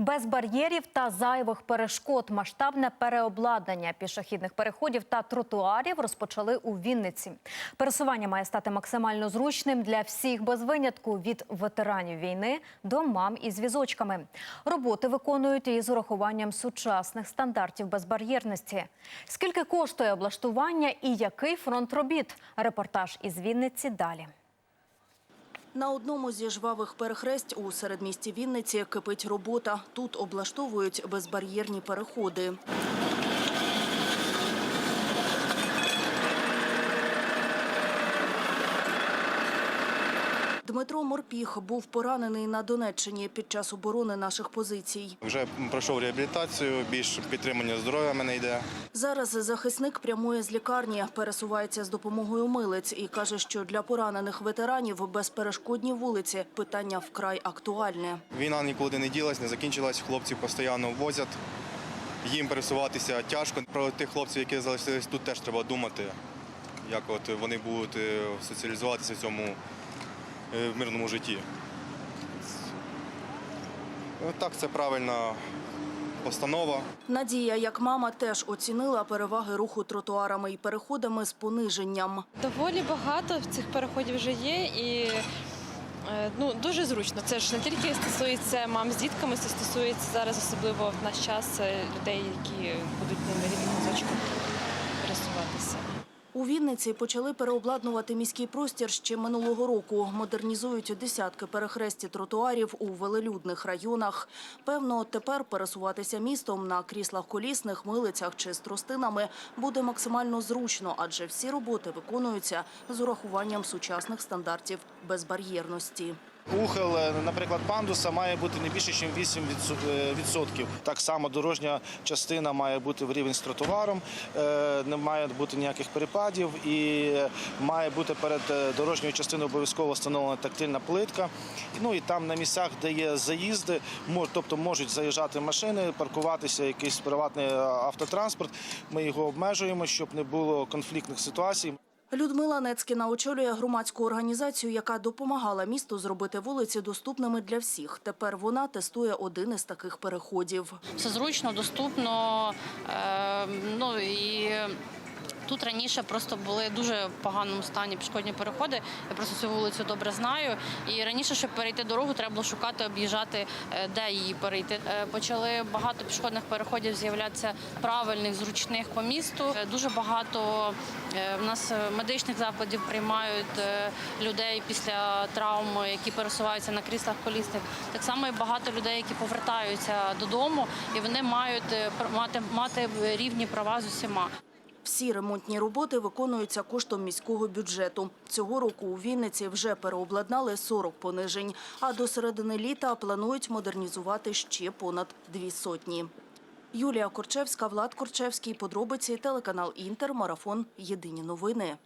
Без бар'єрів та зайвих перешкод масштабне переобладнання пішохідних переходів та тротуарів розпочали у Вінниці. Пересування має стати максимально зручним для всіх без винятку від ветеранів війни до мам із візочками. Роботи виконують із урахуванням сучасних стандартів безбар'єрності. Скільки коштує облаштування і який фронт робіт? Репортаж із Вінниці далі. На одному зі жвавих перехресть у середмісті Вінниці кипить робота. Тут облаштовують безбар'єрні переходи. Дмитро Морпіх був поранений на Донеччині під час оборони наших позицій. Вже пройшов реабілітацію, більш підтримання здоров'я мене йде. Зараз захисник прямує з лікарні, пересувається з допомогою милиць і каже, що для поранених ветеранів безперешкодні вулиці питання вкрай актуальне. Війна нікуди не ділась, не закінчилась. Хлопці постійно возять. Їм пересуватися тяжко. Про тих хлопців, які залишились тут, теж треба думати, як от вони будуть е, соціалізуватися в цьому в мирному житті. Е, Так, це правильна постанова. Надія, як мама, теж оцінила переваги руху тротуарами і переходами з пониженням. Доволі багато цих переходів вже є і е, ну, дуже зручно. Це ж не тільки стосується мам з дітками, це стосується зараз, особливо в наш час е, людей, які будуть ними рідним візочком пересуватися. У Вінниці почали переобладнувати міський простір ще минулого року. Модернізують десятки перехресті тротуарів у велелюдних районах. Певно, тепер пересуватися містом на кріслах колісних, милицях чи з тростинами буде максимально зручно, адже всі роботи виконуються з урахуванням сучасних стандартів безбар'єрності. Ухил, е, наприклад, пандуса має бути не більше, ніж 8 відсотків. Так само дорожня частина має бути в рівень з тротуаром, е, не має бути ніяких перепадів і має бути перед е, дорожньою частиною обов'язково встановлена тактильна плитка. Ну і там на місцях, де є заїзди, тобто можуть заїжджати машини, паркуватися якийсь приватний е, автотранспорт. Ми його обмежуємо, щоб не було конфліктних ситуацій. Людмила Нецькіна очолює громадську організацію, яка допомагала місту зробити вулиці доступними для всіх. Тепер вона тестує один із таких переходів. все зручно, доступно. Е, ну і тут раніше просто були в дуже поганому стані пішохідні переходи. Я просто цю вулицю добре знаю. І раніше, щоб перейти дорогу, треба було шукати, об'їжджати, е, де її перейти. Е, Почали багато пішохідних переходів з'являтися правильних, зручних по місту. Е, Дуже багато в нас медичних закладів приймають людей після травм, які пересуваються на кріслах колісних. Так само і багато людей, які повертаються додому, і вони мають мати, мати рівні права з усіма. Всі ремонтні роботи виконуються коштом міського бюджету. Цього року у Вінниці вже переобладнали 40 понижень, а до середини літа планують модернізувати ще понад дві сотні. Юлія Корчевська, Влад Корчевський. Подробиці телеканал Інтер. Марафон. Єдині новини.